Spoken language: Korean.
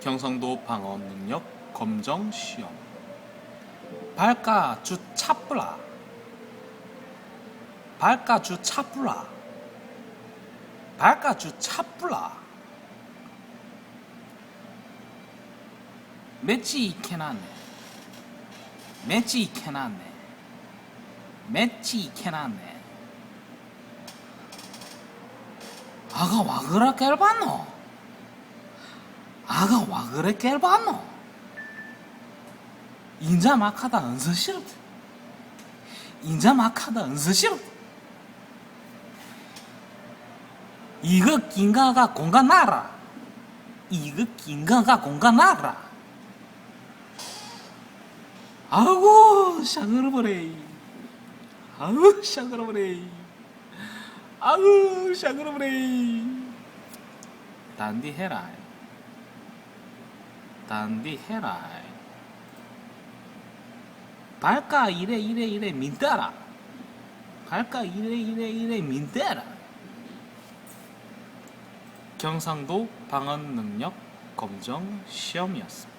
경상도 방언 능력 검정 시험. 발가 주 차뿌라. 발가 주 차뿌라. 발가 주 차뿌라. 매치 이케나네. 매치 이케나네. 매치 이케나네. 아가 와 그래 깰봤노 아가 와 그래 깰봤노? 인자 막하다 은서 싫다 인자 막하다 은서 싫다 이거 긴가가 공간 나라. 이거 긴가가 공간 나라. 아이고 샤그러버레 아우 샤그러버레 아우 샤그러버레 단디 해라 단디 해라. 발가 이래 이래 이래 민따라. 발가 이래 이래 이래 민따라. 경상도 방언 능력 검정 시험이었습니다.